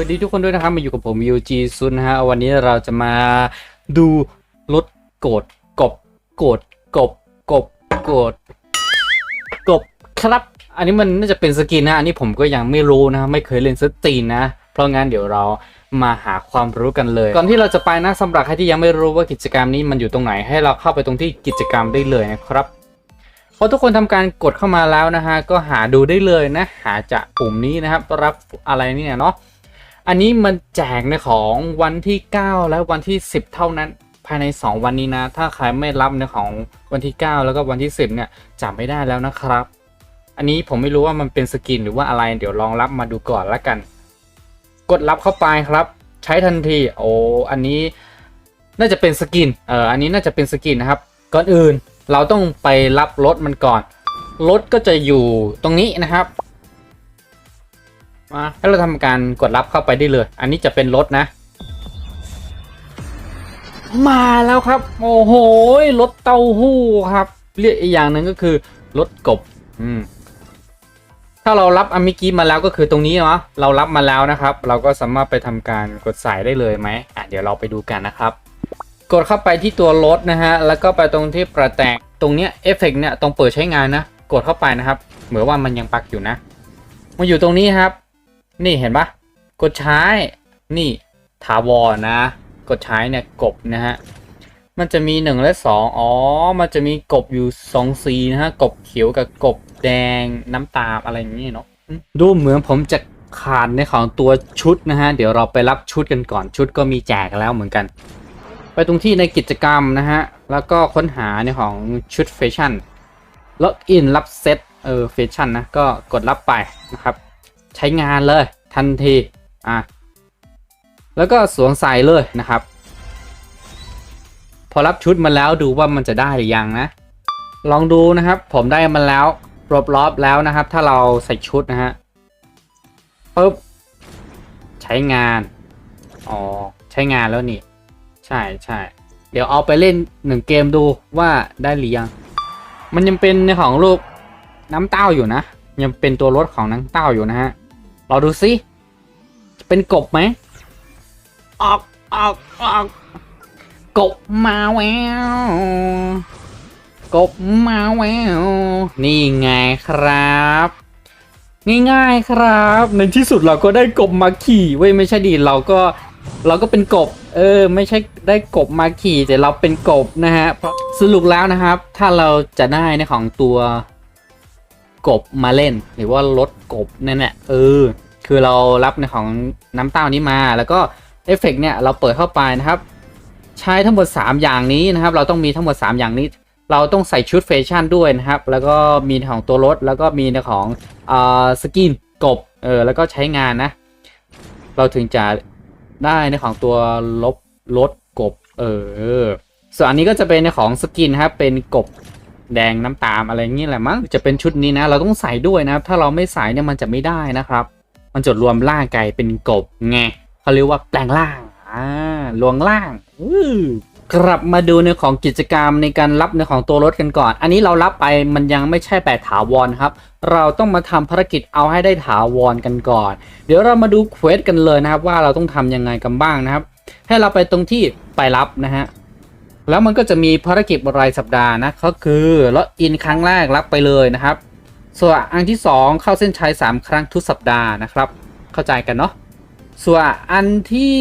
วัสดีทุกคนด้วยนะครับมาอยู่กับผม UG ซุนนะฮะวันนี้เราจะมาดูรถโกดกบโกดกบกบโกดกบครับ อันนี้มันน่าจะเป็นสกินนะอันนี้ผมก็ยังไม่รู้นะไม่เคยเล่นสตีนนะ เพราะงั้นเดี๋ยวเรามาหาความรู้กันเลย ก่อนที่เราจะไปนะสำหรับใครที่ยังไม่รู้ว่ากิจกรรมนี้มันอยู่ตรงไหนให้เราเข้าไปตรงที่กิจกรรมได้เลยนะครับพอทุกคนทำการกดเข้ามาแล้วนะฮะก็หาดูได้เลยนะ หาจากปุ่มนี้นะครับรับอะไรเนี่ยเนาะ อันนี้มันแจกในของวันที่ 9 และวันที่ 10 เท่านั้น ภายใน 2 วันนี้นะ ถ้าใครไม่รับในของวันที่ 9 แล้วก็วันที่ 10 เนี่ยจะไม่ได้แล้วนะครับ อันนี้ผมไม่รู้ว่ามันเป็นสกินหรือว่าอะไร เดี๋ยวลองรับมาดูก่อนละกัน กดรับเข้าไปครับ ใช้ทันที โอ้อันนี้น่าจะเป็นสกิน เอออันนี้น่าจะเป็นสกินนะครับ ก่อนอื่นเราต้องไปรับรถมันก่อน รถก็จะอยู่ตรงนี้นะครับ มาให้เราทำการกดรับเข้าไปได้เลย อันนี้จะเป็นรถนะ มาแล้วครับ โอ้โหรถเต้าหู้ครับ เรียกอีกอย่างหนึ่งก็คือรถกบ อืม ถ้าเรารับอามิกี้มาแล้วก็คือตรงนี้เนาะเรารับมาแล้วนะครับ เราก็สามารถไปทำการกดใส่ได้เลยไหมอะเดี๋ยวเราไปดูกันนะครับ กดเข้าไปที่ตัวรถนะฮะ แล้วก็ไปตรงที่ประแตงตรงเนี้ยเอฟเฟกเนี่ยตรงเปิดใช้งานนะ กดเข้าไปนะครับ เหมือนว่ามันยังปักอยู่นะมาอยู่ตรงนี้ครับ นี่เห็นปะกดใช้นี่ถาวรนะ กดใช้เนี่ยกบนะฮะมันจะมี 1 และ 2 อ๋อ มันจะมีกบอยู่2สีนะฮะ กบเขียวกับกบแดงน้ำตาลอะไรอย่างนี้เนาะ ดูเหมือนผมจะขาดในของตัวชุดนะฮะ เดี๋ยวเราไปรับชุดกันก่อน ชุดก็มีแจกแล้วเหมือนกัน ไปตรงที่ในกิจกรรมนะฮะ แล้วก็ค้นหาในของชุดแฟชั่น ล็อกอินรับเซต เออแฟชั่นนะ ก็กดรับไปนะครับ ใช้งานเลยทันทีอะแล้วก็สวมใส่เลยนะครับ พอรับชุดมาแล้วดูว่ามันจะได้หรือยังนะ ลองดูนะครับ ผมได้มาแล้วรอบรอบแล้วนะครับ ถ้าเราใส่ชุดนะฮะปุ๊บใช้งานอ๋อใช้งานแล้วนี่ ใช่ใช่เดี๋ยวเอาไปเล่นหนึ่งเกมดูว่าได้หรือยัง มันยังเป็นในของรูปน้ำเต้าอยู่นะ ยังเป็นตัวรถของน้ำเต้าอยู่นะฮะ เราดูสิจะเป็นกบไหมออกออกออกกบมาแววกบมาแววนี่ไงครับ ง่ายๆครับ ในที่สุดเราก็ได้กบมาขี่เว้ยไม่ใช่ดีเราก็เราก็เป็นกบ เออ ไม่ใช่ได้กบมาขี่แต่เราเป็นกบนะฮะเพราะสรุปแล้วนะครับ ถ้าเราจะได้ในของตัว กบมาเล่น หรือว่ารถกบนั่นแหละเออ คือเรารับในของน้ำเต้านี้มา แล้วก็เอฟเฟกต์เนี่ยเราเปิดเข้าไปนะครับ ใช้ทั้งหมด 3 อย่างนี้นะครับ เราต้องมีทั้งหมด 3 อย่างนี้ เราต้องใส่ชุดแฟชั่นด้วยนะครับ แล้วก็มีในของตัวรถ แล้วก็มีในของอ่าสกินกบเออแล้วก็ใช้งานนะ เราถึงจะได้ในของตัวลบรถกบ เออ ส่วนอันนี้ก็จะเป็นในของสกินครับเป็นกบ แดงน้ำตาลอะไรอย่างนี้แหละมั้งจะเป็นชุดนี้นะ เราต้องใส่ด้วยนะครับ ถ้าเราไม่ใส่เนี่ยมันจะไม่ได้นะครับ มันจะรวมร่างกายเป็นกบไงเขาเรียกว่าแปลงร่างอ่าลวงร่างอือกลับมาดูในของกิจกรรมในการรับในของตัวรถกันก่อน อันนี้เรารับไปมันยังไม่ใช่แบบถาวรครับ เราต้องมาทำภารกิจเอาให้ได้ถาวรกันก่อน เดี๋ยวเรามาดูเควสกันเลยนะครับ ว่าเราต้องทำยังไงกันบ้างนะครับ ให้เราไปตรงที่ไปรับนะฮะ แล้วมันก็จะมีภารกิจรายสัปดาห์นะก็คือล็อกอินครั้งแรกรับไปเลยนะครับ ส่วนอันที่ 2 เข้าเส้นชัย3 ครั้งทุกสัปดาห์นะครับ เข้าใจกันเนาะส่วนอันที่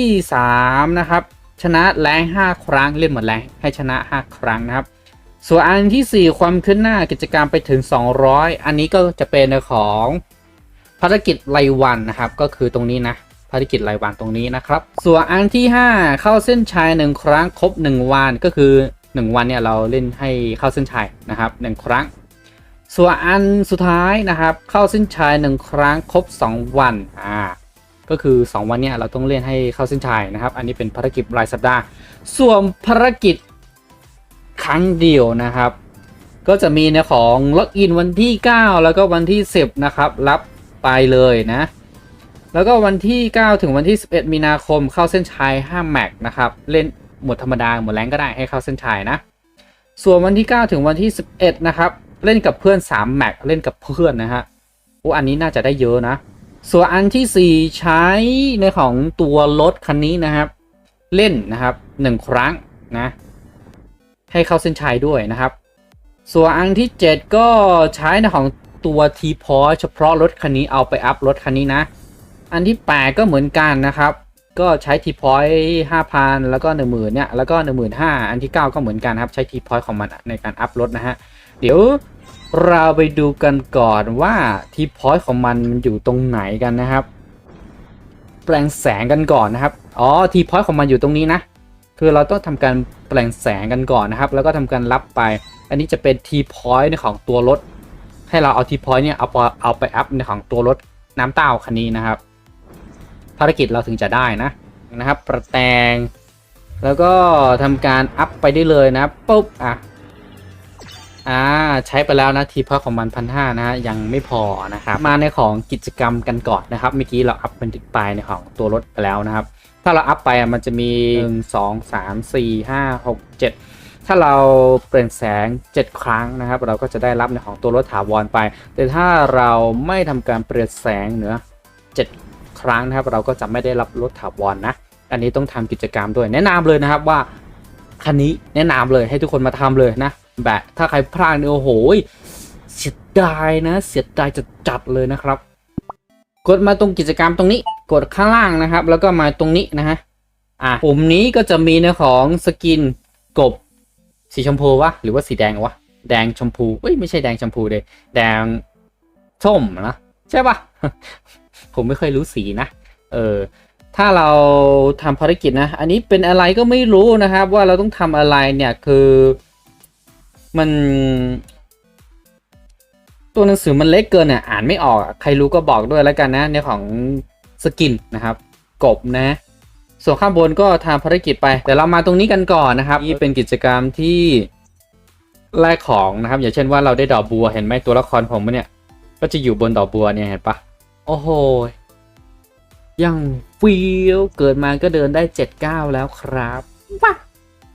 3 นะครับ ชนะแรง5ครั้งเล่นหมดแรงให้ชนะ 5 ครั้งนะครับ ส่วนอันทีสี่ 4 ความขึ้นหน้ากิจกรรมไปถึง 200 อันนี้ก็จะเป็นในของภารกิจรายวันนะครับ ก็คือตรงนี้นะ ภารกิจรายวันตรงนี้นะครับ ส่วนอันที่ 5 เข้าเส้นชัย1ครั้งครบ 1 วันก็คือ 1 วันเนี่ยเราเล่นให้เข้าเส้นชัยนะครับ 1 ครั้ง ส่วนอันสุดท้ายนะครับ เข้าเส้นชัย1ครั้งครบ 2 วันอ่าก็คือ 2 วันเนี่ยเราต้องเล่นให้เข้าเส้นชัยนะครับ อันนี้เป็นภารกิจรายสัปดาห์ ส่วนภารกิจครั้งเดียวนะครับ ก็จะมีในของล็อกอินวันที่ 9 แล้วก็วันที่ 10 นะครับ รับไปเลยนะ แล้วก็วันที่ 9 ถึงวันที่ 11 มีนาคมเข้าเส้นชัย5แม็กนะครับ เล่นหมดธรรมดาหมดแรงก็ได้ให้เข้าเส้นชัยนะ ส่วนวันที่ 9 ถึงวันที่ 11 นะครับ เล่นกับเพื่อน3แม็กเล่นกับเพื่อนนะฮะโอ้อันนี้น่าจะได้เยอะนะ ส่วนอันที่ 4 ใช้ในของตัวรถคันนี้นะครับ เล่นนะครับหนึ่งครั้งนะ ให้เข้าเส้นชัยด้วยนะครับ ส่วนอันที่ 7 ก็ใช้ในของตัวทีพอเฉพาะรถคันนี้เอาไปอัพรถคันนี้นะ อันที่ 8 ก็เหมือนกันนะครับ ก็ใช้ทีพอยต์ห้าพันแล้วก็หนึ่งหมื่นเนี่ยแล้วก็หนึ่งหมื่นห้าอันที่ 9 ก็เหมือนกันครับ ใช้ทีพอยต์ของมันในการอัพรถนะฮะ เดี๋ยวเราไปดูกันก่อนว่าทีพอยต์ของมันมันอยู่ตรงไหนกันนะครับ แปลงแสงกันก่อนนะครับ อ๋อทีพอยต์ของมันอยู่ตรงนี้นะ คือเราต้องทำการแปลงแสงกันก่อนนะครับ แล้วก็ทำการรับไป อันนี้จะเป็นทีพอยในของตัวรถ ให้เราเอาทีพอยต์เนี่ยเอาไปเอาไปอัพในของตัวรถน้ำเต้าคันนี้นะครับ ภารกิจเราถึงจะได้นะนะครับประแตง แล้วก็ทำการอัพไปได้เลยนะปุ๊บอะอ่าใช้ไปแล้วนะทีพอยของมันพันห้านะฮะยังไม่พอนะครับมาในของกิจกรรมกันก่อนนะครับเมื่อกี้เราอัพเป็นไปในของตัวรถไปแล้วนะครับ ถ้าเราอัพไปอะมันจะมี 1 2 3 4 5 6 7 ถ้าเราเปลี่ยนแสง 7 ครั้งนะครับ เราก็จะได้รับในของตัวรถถาวรไป แต่ถ้าเราไม่ทำการเปลี่ยนแสงเหนือ 7 รั้งนะครับ เราก็จะไม่ได้รับรถถาวรนะอันนี้ต้องทำกิจกรรมด้วยแนะนำเลยนะครับว่าคันนี้แนะนำเลยให้ทุกคนมาทำเลยนะ แบบถ้าใครพลาดเนี่ยโอ้โหเสียดายนะ เสียดายจะจัดเลยนะครับ กดมาตรงกิจกรรมตรงนี้ กดข้างล่างนะครับ แล้วก็มาตรงนี้นะฮะอะปุ่มนี้ก็จะมีในของสกินกบสีชมพูวะหรือว่าสีแดงวะแดงชมพูเอ้ยไม่ใช่แดงชมพูเลยแดงส้มนะใช่ปะ ผมไม่เคยรู้สีนะ เออ ถ้าเราทำภารกิจนะ อันนี้เป็นอะไรก็ไม่รู้นะครับ ว่าเราต้องทำอะไรเนี่ยคือมันตัวหนังสือมันเล็กเกินอะอ่านไม่ออกใครรู้ก็บอกด้วยแล้วกันนะในของสกินนะครับ กบนะ ส่วนข้างบนก็ทำภารกิจไป แต่เรามาตรงนี้กันก่อนนะครับนี่เป็นกิจกรรมที่แลกของนะครับ อย่างเช่นว่าเราได้ดอกบัวเห็นไหมตัวละครผมเนี่ย ก็จะอยู่บนดอกบัวเนี่ยเห็นปะ โอ้โหยังฟิลเกิดมาก็เดินได้เจ็ดเก้าแล้วครับว้า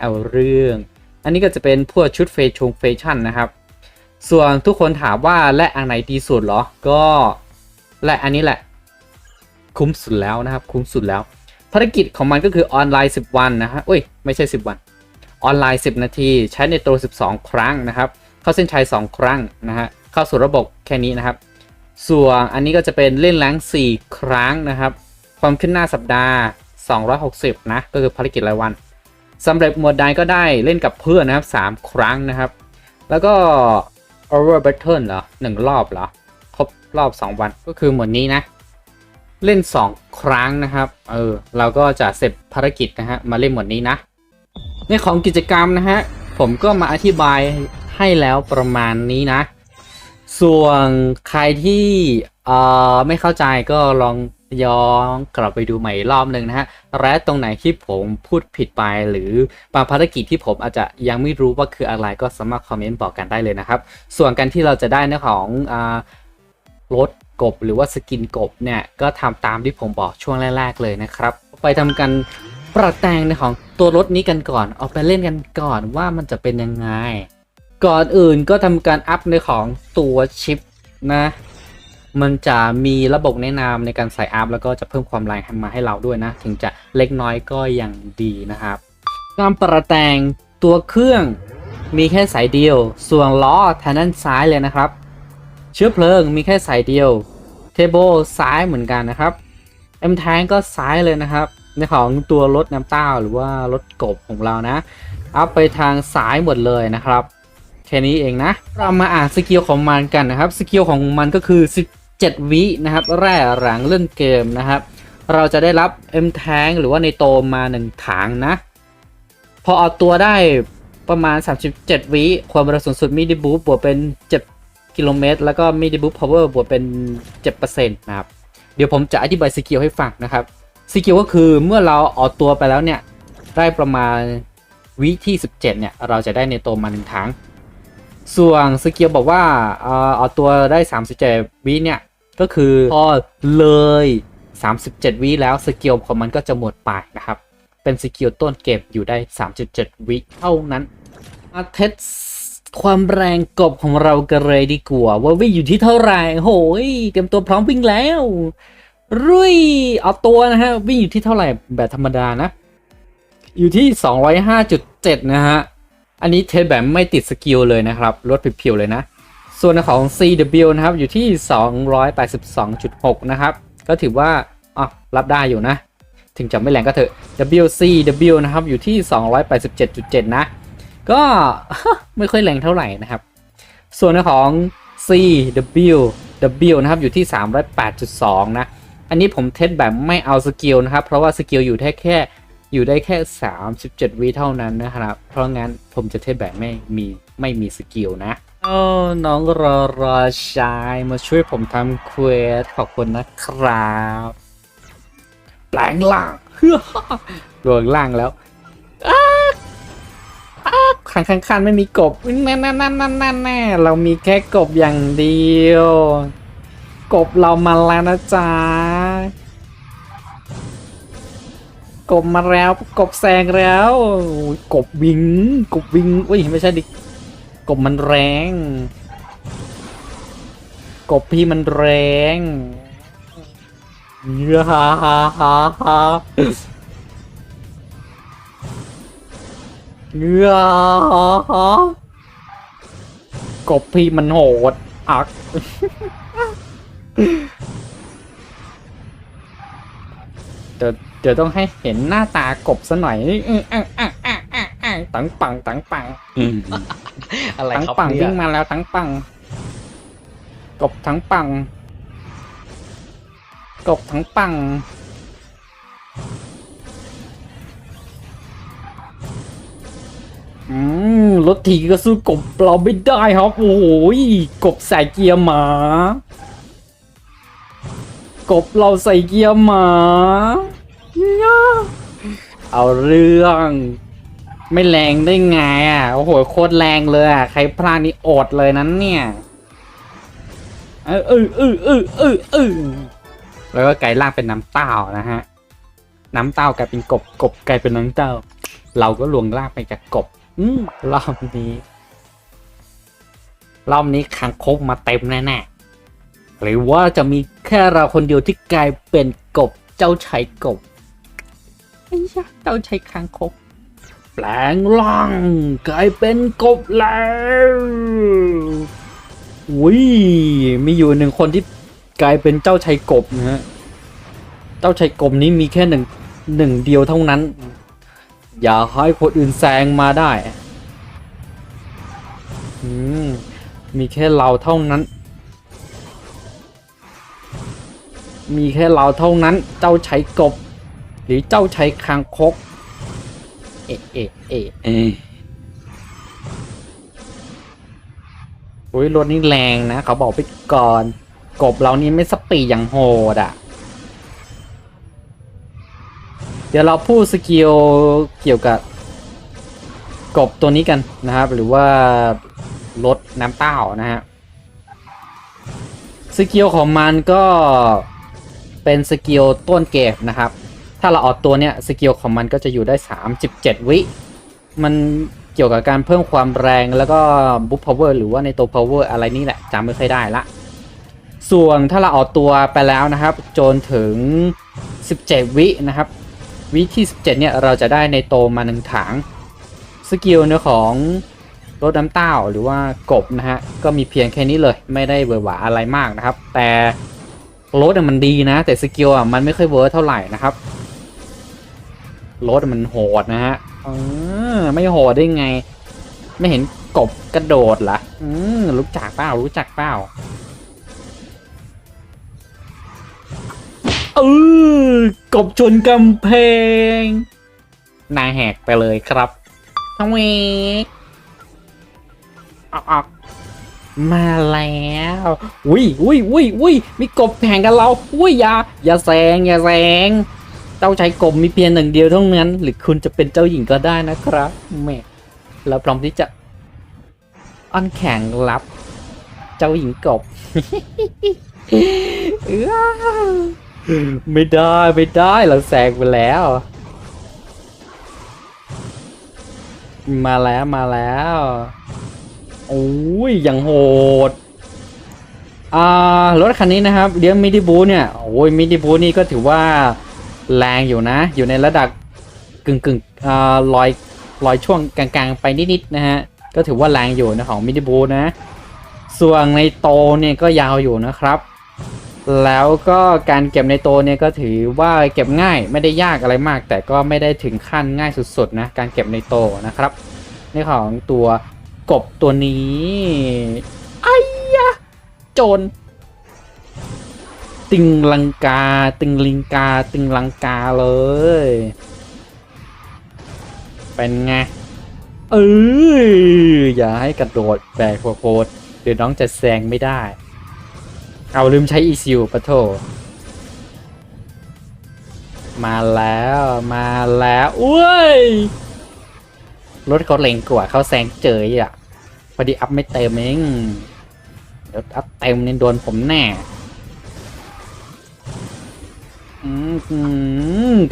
เอาเรื่อง อันนี้ก็จะเป็นพวกชุดเฟชงแฟชั่นนะครับ ส่วนทุกคนถามว่าและอันไหนดีสุดเหรอ ก็และอันนี้แหละ คุ้มสุดแล้วนะครับ คุ้มสุดแล้ว ภารกิจของมันก็คือออนไลน์ 10 วันนะฮะอุ้ย ไม่ใช่ 10 วัน ออนไลน์ 10 นาที ใช้ในตัว 12 ครั้งนะครับ เข้าเส้นชัย 2 ครั้งนะฮะ เข้าสู่ระบบแค่นี้นะครับ ส่วนอันนี้ก็จะเป็นเล่นแรง4 ครั้งนะครับ ความขึ้นหน้าสัปดาห์ 260 นะ ก็คือภารกิจรายวันสำเร็จหมวดใดก็ได้เล่นกับเพื่อนนะครับ 3 ครั้งนะครับ แล้วก็ over battle เหรอ 1 รอบเหรอ ครบรอบ 2 วันก็คือหมวดนี้นะ เล่น 2 ครั้งนะครับ เออ เราก็จะเสร็จภารกิจนะฮะ มาเล่นหมดนี้นะ ในของกิจกรรมนะฮะ ผมก็มาอธิบายให้แล้วประมาณนี้นะ ส่วนใครที่เอ่อไม่เข้าใจก็ลองย้อนกลับไปดูใหม่รอบหนึ่งนะฮะ และตรงไหนที่ผมพูดผิดไปหรือบางภารกิจที่ผมอาจจะยังไม่รู้ว่าคืออะไรก็สามารถคอมเมนต์บอกกันได้เลยนะครับ ส่วนการที่เราจะได้ในของอรถกบหรือว่าสกินกบเนี่ย ก็ทำตามที่ผมบอกช่วงแรกๆเลยนะครับ ไปทำกันประแต่งในของตัวรถนี้กันก่อน เอาไปเล่นกันก่อนว่ามันจะเป็นยังไง ก่อนอื่นก็ทำการอัพในของตัวชิปนะ มันจะมีระบบแนะนำในการใส่อัพแล้วก็จะเพิ่มความแรงมาให้เราด้วยนะ ถึงจะเล็กน้อยก็ยังดีนะครับการประแต่งตัวเครื่องมีแค่สายเดียว ส่วนล้อทางด้านซ้ายเลยนะครับ เชื้อเพลิงมีแค่สายเดียว เทเบิลซ้ายเหมือนกันนะครับเอ็มแทงก็ซ้ายเลยนะครับ ในของตัวรถน้ำเต้าหรือว่ารถกบของเรานะ อัพไปทางซ้ายหมดเลยนะครับ ค่นี้เองนะ เรามาอ่านสกิลของมันกันนะครับ สกิลของมันก็คือ 17 วินะครับ แร่หลังเล่นเกมนะครับ เราจะได้รับ M Tank หรือว่าในโตมมา 1 ถังนะ พอเอาตัวได้ประมาณ 37 วิความเร็วสูงสุดมิดิบูบวกเป็น 7 กิโลเมตร แล้วก็มิดิบูพาวเวอร์บวกเป็น 7%นะครับ เดี๋ยวผมจะอธิบายสกิลให้ฟังนะครับสกิลก็คือเมื่อเราเอาตัวไปแล้วเนี่ย ได้ประมาณวิที่ 17 เนี่ย เราจะได้ในโตมาหนึ่งถัง ส่วนสกิลบอกว่าเอาตัวได้ 37 วิเนี่ย ก็คือพอเลย 37 วิแล้วสกิลของมันก็จะหมดไปนะครับ เป็นสกิลต้นเก็บอยู่ได้ 37 วิเท่านั้นมาเทสความแรงกบของเรากันเลยดีกว่าว่าวิ่งอยู่ที่เท่าไหร่โหยเตรียมตัวพร้อมวิ่งแล้วรุ่ยเอาตัวนะฮะวิ่งอยู่ที่เท่าไหร่แบบธรรมดานะ อยู่ที่ 205.7 นะฮะ อันนี้เทสแบบไม่ติดสกิลเลยนะครับลดเพียวๆเลยนะ ส่วนของ CW นะครับอยู่ที่ 282.6 นะครับ ก็ถือว่าอะรับได้อยู่นะ ถึงจะไม่แรงก็เถอะ WCW นะครับอยู่ที่ 287.7 นะ ก็ไม่ค่อยแรงเท่าไหร่นะครับ ส่วนของ CW W นะครับอยู่ที่ 308.2 นะ อันนี้ผมเทสแบบไม่เอาสกิลนะครับ เพราะว่าสกิลอยู่ได้แค่ อยู่ได้แค่ 37วิเท่านั้นนะครับ เพราะงั้นผมจะเทสแบบไม่มีไม่มีสกิลนะโอ้น้องรอรอชายมาช่วยผมทำเควสขอบคุณนะครับแปลงล่างเฮ้อรวงล่างแล้วอ้าอ้าข้างข้างไม่มีกบแน่แน่แน่แน่แน่แน่เรามีแค่กบอย่างเดียว กบเรามาแล้วนะจ๊ะ กบมาแล้วกบแซงแล้วกบวิงกบวิงอุ้ยไม่ใช่ดิกบมันแรง กบพี่มันแรงเนื้อฮ่าฮ่าฮ่าฮ่าเนื้อฮ่าฮ่ากบพี่มันโหดอัก เดี๋ยวต้องให้เห็นหน้าตากบซะหน่อยอื้ออะอะอะอะอะตังปังตังปังอะไรตังครับปังเนี่วิ่ยงมาแล้วตังปัง กบทั้งปัง กบทั้งปัง อืมรถถีก็สู้กบเราไม่ได้ครับ โอ้โหกบใส่เกียร์หมา กบเราใส่เกียร์หมา เอาเรื่อง ไม่แรงได้ไงอะ โอ้โหโคตรแรงเลยอะ ใครพลาดนี่อดเลยนั้นเนี่ยเออเออเออเออเออเออแล้วก็ไก่ล่างเป็นน้ำเต้านะฮะ น้ำเต้ากลายเป็นกบกบกลายเป็นน้ำเต้า เราก็ลวงล่างไปกับกบ อืมรอบนี้รอบนี้คางคกมาเต็มแน่ๆหรือว่าจะมีแค่เราคนเดียวที่กลายเป็นกบเจ้าชายกบ อ้ยะเจ้าชายคางคกแปลงร่างกลายเป็นกบแล้วอุ้ยมีอยู่หนึ่งคนที่กลายเป็นเจ้าชายกบนะฮะ เจ้าชายกบนี้มีแค่หนึ่งหนึ่งเดียวเท่านั้น อย่าให้คนอื่นแซงมาได้ อืม มีแค่เราเท่านั้น มีแค่เราเท่านั้น เจ้าชายกบ หรือเจ้าชายคางคก เอะเอะเอะเอะโอ้ยรถนี่แรงนะ เขาบอกไปก่อน กบเรานี่ไม่สปีดอย่างโหดอะ เดี๋ยวเราพูดสกิลเกี่ยวกับ กบตัวนี้กันนะครับ หรือว่ารถน้ำเต้านะฮะสกิลของมันก็เป็นสกิลต้นเกมนะครับ ถ้าเราออกตัวเนี้ยสกิลของมันก็จะอยู่ได้ 37 วิ มันเกี่ยวกับการเพิ่มความแรงแล้วก็บุ๊ p พาวเวอร์หรือว่าในตัว power อะไรนี่แหละจำไม่ค่อยได้ละ ส่วนถ้าเราออกตัวไปแล้วนะครับจนถึง 17 วินะครับ วิที่ 17 เนี่ยเราจะได้ในโตมาหนึ่งถังสกิลเนื้อของรถน้ำเต้าหรือว่ากบนะฮะก็มีเพียงแค่นี้เลยไม่ได้เวอร์หวาอะไรมากนะครับ แต่รถมันดีนะ แต่สกิลอะมันไม่ค่อยเวิร์เท่าไหร่นะครับ รถมันโหดนะฮะเออไม่โหดได้ไง ไม่เห็นกบกระโดดเหรออืมรู้จักเปล่ารู้จักเปล่าเออกบชนกำแพงหนายแหกไปเลยครับทวีออกออกมาแล้วอุ้ยอุ้ยอุ้ยอุ้ยมีกบแข่งกับเราอุ้ยอย่าอย่าแซงอย่าแซง เจ้าชายกบมีเพียงหนึ่งเดียวเท่านั้น หรือคุณจะเป็นเจ้าหญิงก็ได้นะครับแม่เราพร้อมที่จะอ้อนแข่งรับ เจ้าหญิงกบไม่ได้ไม่ได้เราแซงไปแล้ว มาแล้วมาแล้วโอ้ยอย่างโหดอ่ารถคันนี้นะครับเลี้ยงมิดิบูเนี่ยโอ้ยมิดิบูนี่ก็ถือว่า แรงอยู่นะ อยู่ในระดับกึ่งกึ่งๆลอยลอยช่วงกลางๆ ไปนิดๆนะฮะ ก็ถือว่าแรงอยู่นะของมิดิบูนะ ส่วนในโตเนี่ยก็ยาวอยู่นะครับ แล้วก็การเก็บในโตเนี่ยก็ถือว่าเก็บง่ายไม่ได้ยากอะไรมาก แต่ก็ไม่ได้ถึงขั้นง่ายสุดๆนะการเก็บในโตนะครับในของตัวกบตัวนี้ไอ้ยะโจร ติงลังกา ติงลิงกา ติงลังกาเลย เป็นไง เอออย่าให้กระโดดแบกโคตรเดี๋ยวน้องจะแซงไม่ได้ เอาลืมใช้อีซิวปะโถมาแล้วมาแล้วอุ้ยรถเขาเล็งกว่าเขาแซงเจยอะพอดีอัพไม่เต็มเองเดี๋ยวอัพเต็มเนี่ยโดนผมแน่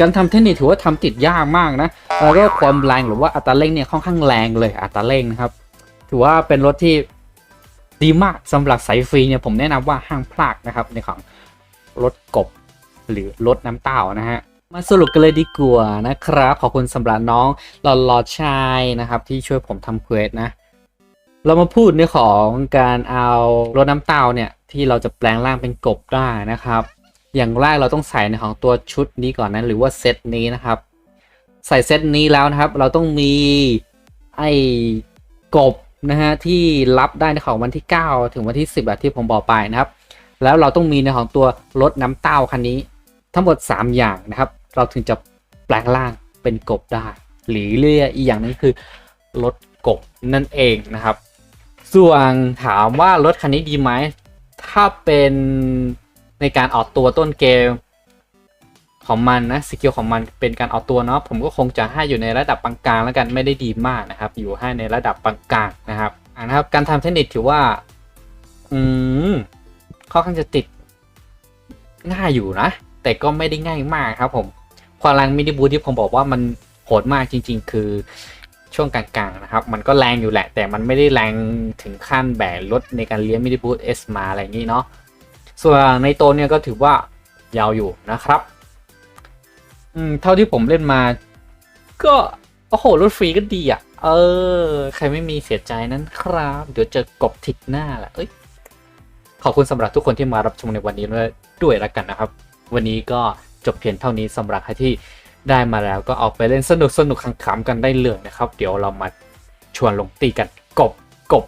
การทำเทคนิคถือว่าทำติดยากมากนะแล้วก็ความแรงหรือว่าอัตราเร่งเนี่ยค่อนข้างแรงเลยอัตราเร่งนะครับ ถือว่าเป็นรถที่ดีมากสำหรับสายฟรีเนี่ยผมแนะนำว่าห้างพลาดนะครับในของรถกบหรือรถน้ำเต้านะฮะมาสรุปกันเลยดีกว่านะครับ ขอบคุณสำหรับน้องหลอดหลอดชายนะครับ ที่ช่วยผมทำเควสนะ เรามาพูดในของการเอารถน้ำเต้าเนี่ย ที่เราจะแปลงร่างเป็นกบได้นะครับ อย่างแรกเราต้องใส่ในของตัวชุดนี้ก่อนนะหรือว่าเซตนี้นะครับ ใส่เซตนี้แล้วนะครับ เราต้องมีไอ้กบนะฮะที่รับได้ในของวันที่ 9 ถึงวันที่ 10อะที่ผมบอกไปนะครับ แล้วเราต้องมีในของตัวรถน้ำเต้าคันนี้ ทั้งหมด 3 อย่างนะครับ เราถึงจะแปลงร่างเป็นกบได้ หรือเรียกอีกอย่างนึงคือรถกบนั่นเองนะครับ ส่วนถามว่ารถคันนี้ดีไหมถ้าเป็น ในการออกตัวต้นเกมของมันนะสกิลของมันเป็นการเอาตัวเนาะผมก็คงจะให้อยู่ในระดับปานกลางแล้วกันไม่ได้ดีมากนะครับ อยู่ให้ในระดับปานกลางนะครับอ่านะครับ การทำเทคนิคถือว่า อืมค่อนข้างจะติดง่ายอยู่นะ แต่ก็ไม่ได้ง่ายมากครับผมความแรงมินิบูที่ผมบอกว่ามันโหดมากจริง ๆ คือช่วงกลางๆนะครับ มันก็แรงอยู่แหละ แต่มันไม่ได้แรงถึงขั้นแบกรถในการเลี้ยงมินิบูเอสมาอะไรอย่างนี้เนาะ ส่วนในโตเนี่ยก็ถือว่ายาวอยู่นะครับอืมเท่าที่ผมเล่นมา ก็โอ้โหรถฟรีก็ดีอะ เออ ใครไม่มีเสียใจนั้นครับ เดี๋ยวเจอกบทิกหน้าแหละเอ้ยขอบคุณสำหรับทุกคนที่มารับชมในวันนี้ด้วยด้วยแล้วกันนะครับ วันนี้ก็จบเพียงเท่านี้สำหรับใครที่ได้มาแล้วก็เอาไปเล่นสนุกสนุกขำๆกันได้เลยนะครับ เดี๋ยวเรามาชวนลงตีกันกบกบ